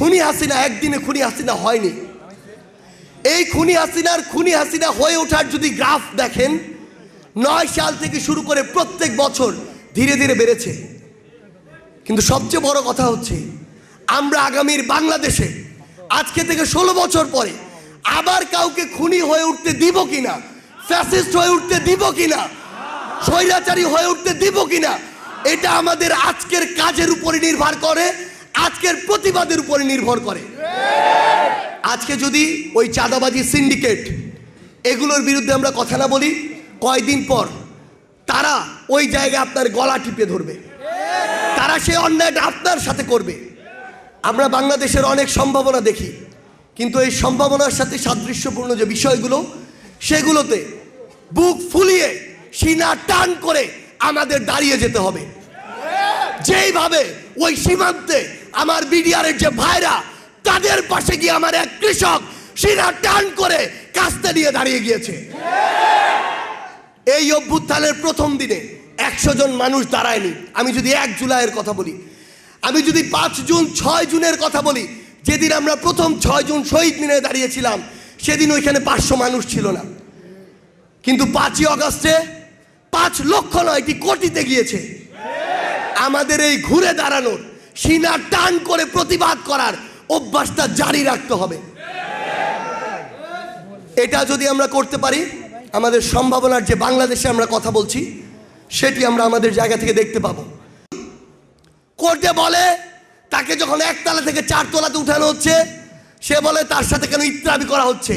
খুনি হাসিনা একদিনে খুনি হাসিনা হয়নি। এই খুনি হাসিনার খুনি হাসিনা হয়ে ওঠার যদি গ্রাফ দেখেন, নয় সাল থেকে শুরু করে প্রত্যেক বছর ধীরে ধীরে বেড়েছে। কিন্তু সবচেয়ে বড় কথা হচ্ছে, আমরা আগামীর বাংলাদেশে আজকে থেকে ষোলো বছর পরে আবার কাউকে খুনি হয়ে উঠতে দিব কিনা ফ্যাসিস্ট হয়ে উঠতে দিব কিনা, স্বৈরাচারী হয়ে উঠতে দিব কিনা, এটা আমাদের আজকের কাজের উপরে নির্ভর করে। আজকের প্রতিবাদের উপরে নির্ভর করে। আজকে যদি ওই চাঁদাবাজি সিন্ডিকেট, এগুলোর বিরুদ্ধে আমরা কথা না বলি, কয়দিন পর তারা ওই জায়গায় আপনার গলা টিপে ধরবে। তারা সেই অন্যায়টা আপনার সাথে করবে। আমরা বাংলাদেশের অনেক সম্ভাবনা দেখি, কিন্তু এই সম্ভাবনার সাথে সাদৃশ্যপূর্ণ যে বিষয়গুলো, সেগুলোতে বুক ফুলিয়ে সিনা টান করে আমাদের দাঁড়িয়ে যেতে হবে। যেইভাবে ওই সীমান্তে আমার বিডিআরের যে ভাইরা, তাদের পাশে গিয়ে আমার এক কৃষক সিনা টান করে কাস্তে নিয়ে দাঁড়িয়ে গিয়েছে। এই অভ্যুত্থানের প্রথম দিনে একশো জন মানুষ দাঁড়ায়নি। আমি যদি এক জুলাইয়ের কথা বলি, আমি যদি পাঁচ জুন, ছয় জুনের কথা বলি, যেদিন আমরা প্রথম ছয় জুন শহীদ মিনারে দাঁড়িয়েছিলাম, সেদিন ওইখানে পাঁচশো মানুষ ছিল না। কিন্তু পাঁচই অগস্টে পাঁচ লক্ষ নয় এটি কোটিতে গিয়েছে। আমাদের এই ঘুরে দাঁড়ানোর, সিনা টান করে প্রতিবাদ করার অভ্যাসটা জারি রাখতে হবে। এটা যদি আমরা করতে পারি, আমাদের সম্ভাবনার যে বাংলাদেশে আমরা কথা বলছি, সেটি আমরা আমাদের জায়গা থেকে দেখতে পাবো। কোর্টে বলে, তাকে যখন একতলা থেকে চারতলাতে উঠানো হচ্ছে, সে বলে তার সাথে কেন ইত্রাবি করা হচ্ছে?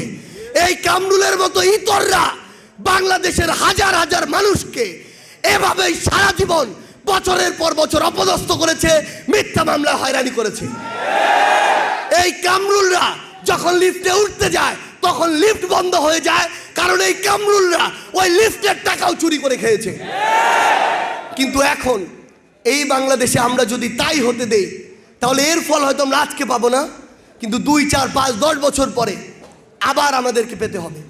এই কামরুলের মতো ইতররা বাংলাদেশের হাজার হাজার মানুষকে এভাবেই সারা জীবন বছরের পর বছর অপদস্থ করেছে মিথ্যা মামলা হয়রানি করেছে। এই কামরুলরা যখন লিফটে উঠতে যায় তখন লিফট বন্ধ হয়ে যায় কারণ এই কামরুলরা ওই লিফটের টাকাও চুরি করে খেয়েছে। কিন্তু এখন এই বাংলাদেশে আমরা যদি তাই হতে দেই তাহলে এর ফল হয়তো আমরা আজকে পাবো না কিন্তু দুই চার পাঁচ দশ বছর পরে আবার আমাদেরকে পেতে হবে।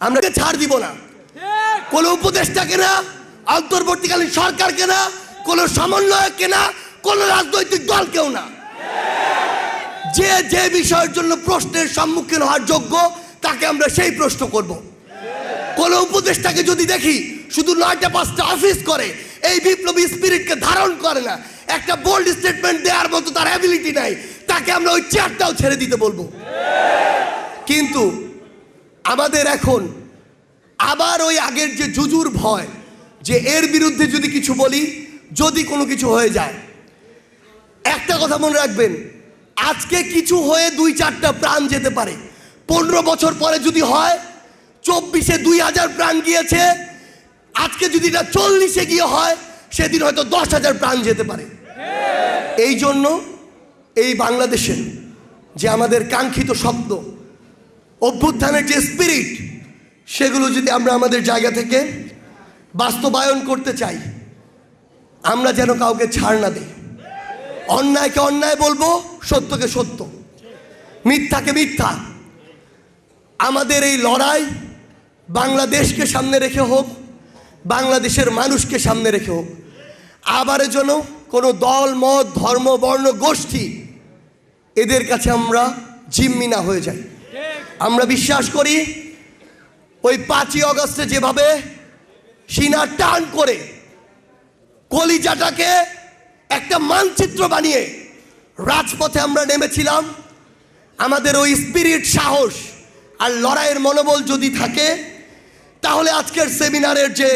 আমরা ছাড় দিব না। কোন উপদেষ্টাকে না অন্তর্বর্তীকালীন সরকার কেনা, কোন সমন্বয়ককে কেনা, কোন রাজনৈতিক দল কেউ না। যে যে বিষয়ের জন্য প্রশ্নের সম্মুখীন হওয়ার যোগ্য, তাকে আমরা সেই প্রশ্ন করব। কোন উপদেষ্টাকে যদি দেখি, শুধু নয়টা, পাঁচটা অফিস করে, এই বিপ্লবী স্পিরিটকে ধারণ করে না, একটা বোল্ড স্টেটমেন্ট দেওয়ার মতো তার অ্যাবিলিটি নাই, তাকে আমরা ওই চেয়ারটাও ছেড়ে দিতে বলব। কিন্তু আমাদের এখন আবার ওই আগের যে জুজুর ভয় যে এর বিরুদ্ধে যদি কিছু বলি, যদি কোনো কিছু হয়ে যায়। একটা কথা মনে রাখবেন, আজকে কিছু হয়ে দুই চারটা প্রাণ যেতে পারে। পনেরো বছর পরে যদি হয়, চব্বিশে দুই হাজার প্রাণ গিয়েছে, আজকে যদি এটা চল্লিশে গিয়ে হয়, সেদিন হয়তো দশ হাজার প্রাণ যেতে পারে। এই জন্য এই বাংলাদেশে যে আমাদের কাঙ্ক্ষিত শব্দ অভ্যুত্থানের যে স্পিরিট সেগুলো যদি আমরা আমাদের জায়গা থেকে বাস্তবায়ন করতে চাই। আমরা যেন কাউকে ছাড় না দিই। অন্যায়কে অন্যায় বলব, সত্যকে সত্য। মিথ্যাকে মিথ্যা। আমাদের এই লড়াই বাংলাদেশকে সামনে রেখে হোক, বাংলাদেশের মানুষকে সামনে রেখে হোক। আবার যেন কোনো দল, মত, ধর্ম, বর্ণ, গোষ্ঠী এদের কাছে আমরা জিম্মি না হয়ে যাই। আমরা বিশ্বাস করি, ওই পাঁচই অগস্টে যেভাবে সিনা টান করে কলিজাটাকে একটা মানচিত্র বানিয়ে রাজপথে আমরা নেমেছিলাম। আমাদের ওই স্পিরিট সাহস আর লড়াইয়ের মনোবল যদি থাকে, তাহলে আজকের সেমিনারের যে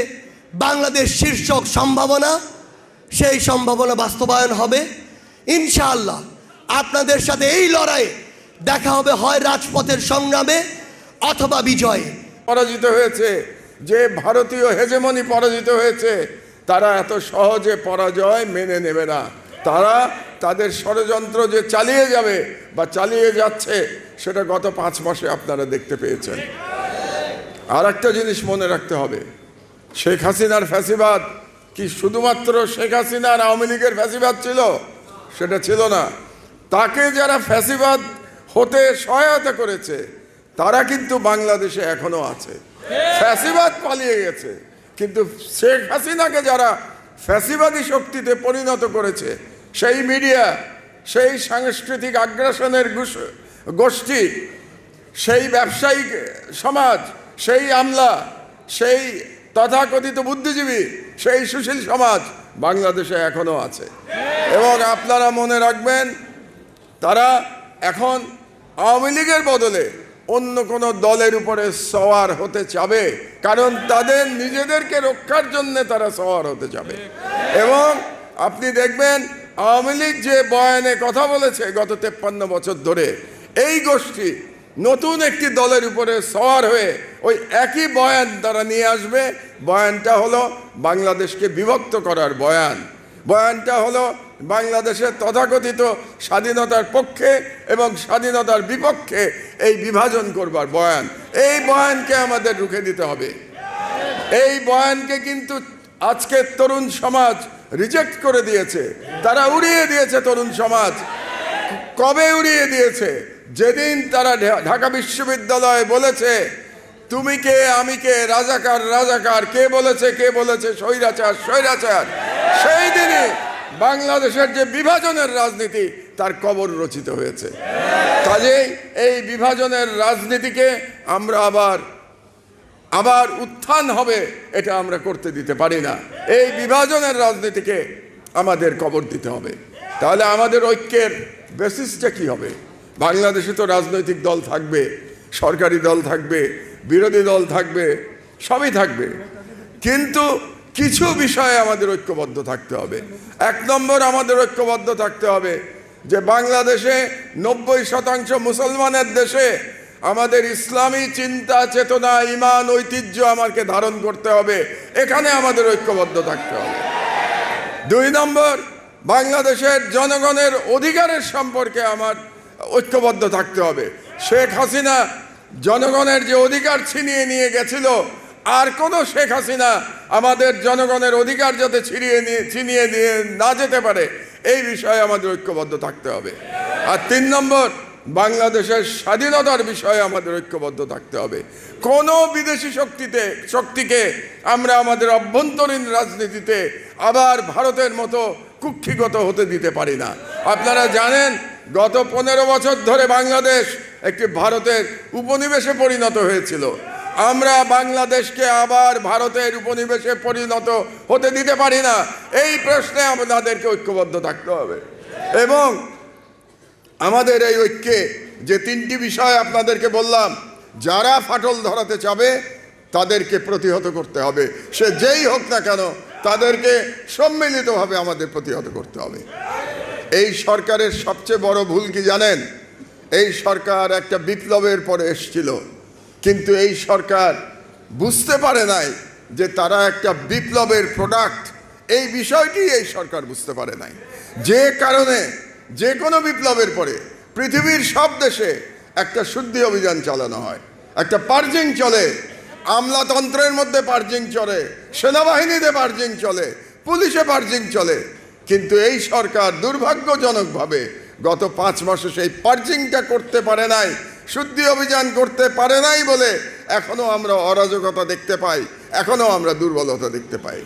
বাংলাদেশ শীর্ষক সম্ভাবনা, সেই সম্ভাবনা বাস্তবায়ন হবে। ইনশাআল্লাহ আপনাদের সাথে এই লড়াইয়ে দেখা হবে হয় রাজপথের সংগ্রামে অথবা বিজয়ে। পরাজিত হয়েছে। যে ভারতীয় হেজেমনি পরাজিত হয়েছে, তারা এত সহজে পরাজয় মেনে নেবে না। তারা তাদের ষড়যন্ত্র যে চালিয়ে যাবে বা চালিয়ে যাচ্ছে, সেটা গত পাঁচ মাসে আপনারা দেখতে পেয়েছেন। আর একটা জিনিস মনে রাখতে হবে, শেখ হাসিনার ফ্যাসিবাদ কি শুধুমাত্র শেখ হাসিনার আওয়ামী লীগের ফ্যাসিবাদ ছিল? সেটা ছিল না। তাকে যারা ফ্যাসিবাদ হতে সহায়তা করেছে, তারা কিন্তু বাংলাদেশে এখনও আছে। ফ্যাসিবাদ পালিয়ে গেছে। কিন্তু শেখ হাসিনাকে যারা ফ্যাসিবাদী শক্তিতে পরিণত করেছে, সেই মিডিয়া, সেই সাংস্কৃতিক আগ্রাসনের গোষ্ঠী, সেই ব্যবসায়িক সমাজ, সেই আমলা, সেই তথাকথিত বুদ্ধিজীবী, সেই সুশীল সমাজ বাংলাদেশে এখনও আছে। এবং আপনারা মনে রাখবেন, তারা এখন আওয়ামী লীগের বদলে অন্য কোনো দলের উপরে সওয়ার হতে চাবে, কারণ তাদের নিজেদেরকে রক্ষার জন্য তারা সওয়ার হতে যাবে। এবং আপনি দেখবেন, আওয়ামী লীগ যে বয়ানে কথা বলেছে গত তেপ্পান্ন বছর ধরে, এই গোষ্ঠী নতুন একটি দলের উপরে সওয়ার হয়ে ওই একই বয়ান তারা নিয়ে আসবে। বয়ানটা হলো বাংলাদেশকে বিভক্ত করার বয়ান। বয়ানটা হলো বাংলাদেশের তথাকথিত স্বাধীনতার পক্ষে এবং স্বাধীনতার বিপক্ষে এই বিভাজন করবার বয়ান। এই বয়ানকে আমাদের রুখে দিতে হবে। এই বয়ানকে কিন্তু আজকের তরুণ সমাজ রিজেক্ট করে দিয়েছে। তারা উড়িয়ে দিয়েছে তরুণ সমাজ। কবে উড়িয়ে দিয়েছে? যেদিন তারা ঢাকা বিশ্ববিদ্যালয়ে বলেছে, তুমি কে, আমি কে, রাজাকার রাজাকার, কে বলেছে কে বলেছে, স্বৈরাচার স্বৈরাচার? সেই দিনই বাংলাদেশের যে বিভাজনের রাজনীতি, তার কবর রচিত হয়েছে। কাজেই এই বিভাজনের রাজনীতিকে আমরা আবার আবার উত্থান হবে, এটা আমরা করতে দিতে পারি না। এই বিভাজনের রাজনীতিকে আমাদের কবর দিতে হবে। তাহলে আমাদের ঐক্যের বেসিসটা কি হবে? বাংলাদেশে তো রাজনৈতিক দল থাকবে, সরকারি দল থাকবে, বিরোধী দল থাকবে, সবই থাকবে। কিন্তু কিছু বিষয়ে আমাদের ঐক্যবদ্ধ থাকতে হবে। এক নম্বর আমাদের ঐক্যবদ্ধ থাকতে হবে যে বাংলাদেশে নব্বই শতাংশ মুসলমানের দেশে আমাদের ইসলামী চিন্তা, চেতনা ইমান ঐতিহ্য আমাকে ধারণ করতে হবে। এখানে আমাদের ঐক্যবদ্ধ থাকতে হবে। দুই নম্বর, বাংলাদেশের জনগণের অধিকারের সম্পর্কে আমার ঐক্যবদ্ধ থাকতে হবে। শেখ হাসিনা জনগণের যে অধিকার ছিনিয়ে নিয়ে গেছিল আর কোনো শেখ হাসিনা আমাদের জনগণের অধিকার যাতে ছিনিয়ে নিয়ে ছিনিয়ে নিয়ে না যেতে পারে, এই বিষয়ে আমাদের ঐক্যবদ্ধ থাকতে হবে। আর তিন নম্বর, বাংলাদেশের স্বাধীনতার বিষয়ে আমাদের ঐক্যবদ্ধ থাকতে হবে। কোনো বিদেশি শক্তিতে, শক্তিকে আমরা আমাদের অভ্যন্তরীণ রাজনীতিতে আবার ভারতের মতো কুক্ষিগত হতে দিতে পারি না। আপনারা জানেন, গত পনেরো বছর ধরে বাংলাদেশ একটি ভারতের উপনিবেশে পরিণত হয়েছিল। আমরা বাংলাদেশকে আবার ভারতের উপনিবেশে পরিণত হতে দিতে পারি না। এই প্রশ্নে আমাদেরকে ঐক্যবদ্ধ থাকতে হবে। এবং আমাদের এই ঐক্যে যে তিনটি বিষয় আপনাদেরকে বললাম, যারা ফাটল ধরাতে চাবে, তাদেরকে প্রতিহত করতে হবে। সে যেই হোক না কেন, তাদেরকে সম্মিলিতভাবে আমাদের প্রতিহত করতে হবে। এই সরকারের সবচেয়ে বড় ভুল কি জানেন? এই সরকার একটা বিপ্লবের পরে এসছিল। কিন্তু এই সরকার বুঝতে পারে নাই যে তারা একটা বিপ্লবের প্রোডাক্ট এই বিষয়টি এই সরকার বুঝতে পারে নাই। যে কারণে যে কোনো বিপ্লবের পরে পৃথিবীর সব দেশে একটা শুদ্ধি অভিযান চালানো হয়। একটা পার্জিং চলে। আমলাতন্ত্রের মধ্যে পার্জিং চলে। সেনাবাহিনীতে পার্জিং চলে। পুলিশে পার্জিং চলে। কিন্তু এই সরকার দুর্ভাগ্যজনকভাবে গত পাঁচ মাসে সেই পার্জিংটা করতে পারে নাই। শুদ্ধি অভিযান করতে পারে নাই বলে এখনও আমরা অরাজকতা দেখতে পাই, এখনও আমরা দুর্বলতা দেখতে পাই।